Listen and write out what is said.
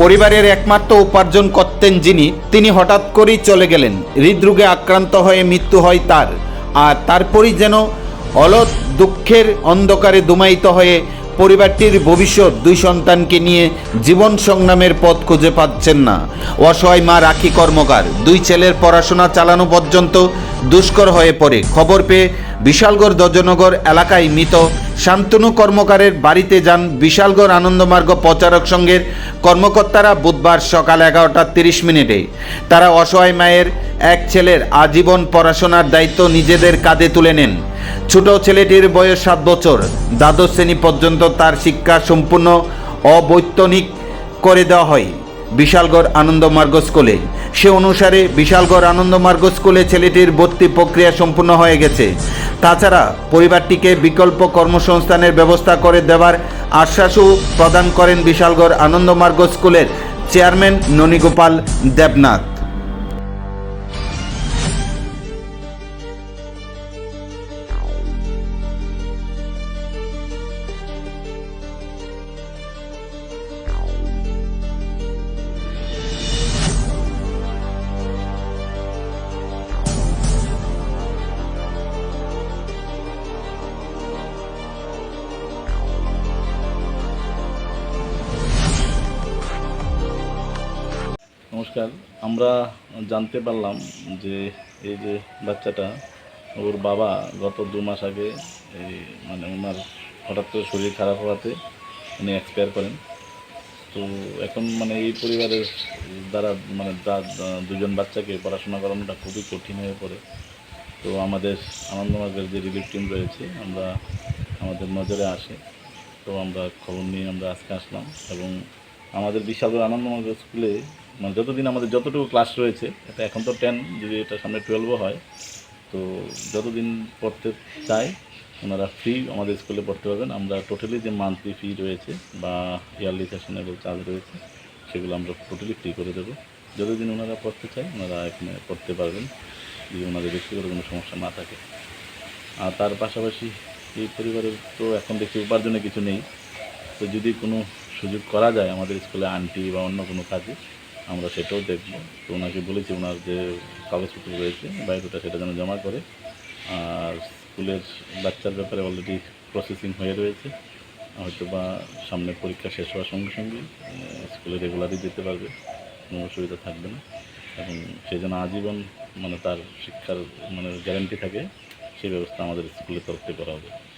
পরিবারের একমাত্র উপার্জন করতেন যিনি, তিনি হঠাৎ করেই চলে গেলেন। হৃদরোগে আক্রান্ত হয়ে মৃত্যু হয় তার। আর তারপরই যেন অলৎ দুঃখের অন্ধকারে দুমায়িত হয়ে পরিবারটির ভবিষ্যৎ দুই সন্তানকে নিয়ে জীবন সংগ্রামের পথ খুঁজে পাচ্ছেন না। অসহায় মা রাখি কর্মকার, দুই ছেলের পড়াশোনা চালানো পর্যন্ত দুষ্কর হয়ে পড়ে। খবর পেয়ে বিশালগড় দজনগর এলাকায় মৃত শান্তনু কর্মকারের বাড়িতে যান বিশালগড় আনন্দমার্গ প্রচারক সংঘের কর্মকর্তারা বুধবার সকাল এগারোটা তিরিশ মিনিটে। তারা অসহায় মায়ের এক ছেলের আজীবন পড়াশোনার দায়িত্ব নিজেদের কাঁধে তুলে নেন। ছোট ছেলেটির বয়স সাত বছর। দ্বাদশ শ্রেণি পর্যন্ত তার শিক্ষা সম্পূর্ণ অবৈতনিক করে দেওয়া হয়। বিশালগড় আনন্দমার্গ স্কুলে। সে অনুসারে বিশালগড় আনন্দমার্গ স্কুলে ছেলেটির ভর্তি প্রক্রিয়া সম্পূর্ণ হয়ে গেছে। তাছাড়া পরিবারটিকে বিকল্প কর্মসংস্থানের ব্যবস্থা করে দেওয়ার আশ্বাসও প্রদান করেন বিশালগড় আনন্দমার্গ স্কুলের চেয়ারম্যান ননীগোপাল দেবনাথ। নমস্কার। আমরা জানতে পারলাম যে এই যে বাচ্চাটা, ওর বাবা গত দু মাস আগে এই মানে ওনার হঠাৎ করে শরীর খারাপ হওয়াতে উনি এক্সপায়ার করেন। তো এখন মানে এই পরিবারের দ্বারা মানে দুজন বাচ্চাকে পড়াশোনা করানোটা খুবই কঠিন হয়ে পড়ে। তো আমাদের আনন্দমার্গের যে রিলিফ টিম রয়েছে, আমরা আমাদের নজরে আসে। তো আমরা খবর নিয়ে আমরা আজকে আসলাম এবং আমাদের বিশাল আনন্দমার্গ স্কুলে মানে যতদিন আমাদের যতটুকু ক্লাস রয়েছে, এটা এখন তো টেন যদি এটা সামনে টুয়েলভও হয়, তো যতদিন পড়তে চায় ওনারা ফ্রি আমাদের স্কুলে পড়তে পারবেন। আমরা টোটালি যে মান্থলি ফি রয়েছে বা ইয়ারলি সেশনেবল চার্জ রয়েছে, সেগুলো আমরা টোটালি ফ্রি করে দেবো। যতদিন ওনারা পড়তে চায়, ওনারা এখানে পড়তে পারবেন, যদি ওনাদের ব্যক্তিগত কোনো সমস্যা না থাকে। আর তার পাশাপাশি এই পরিবারের তো এখন দেখছি উপার্জনে কিছু নেই। তো যদি কোনো সুযোগ করা যায় আমাদের স্কুলে আন্টি বা অন্য কোনো কাজে আমরা সেটাও দেখব। তো ওনাকে বলেছি, ওনার যে কাগজপত্র রয়েছে, বায়োডাটা সেটা যেন জমা করে। আর স্কুলের বাচ্চার ব্যাপারে অলরেডি প্রসেসিং হয়ে রয়েছে। হয়তো বা সামনে পরীক্ষা শেষ হওয়ার সঙ্গে সঙ্গে স্কুলে রেগুলারই যেতে পারবে, কোনো অসুবিধা থাকবে না। এবং সে যেন আজীবন মানে তার শিক্ষার মানে গ্যারান্টি থাকে সেই ব্যবস্থা আমাদের স্কুলের তরফ থেকে করা হবে।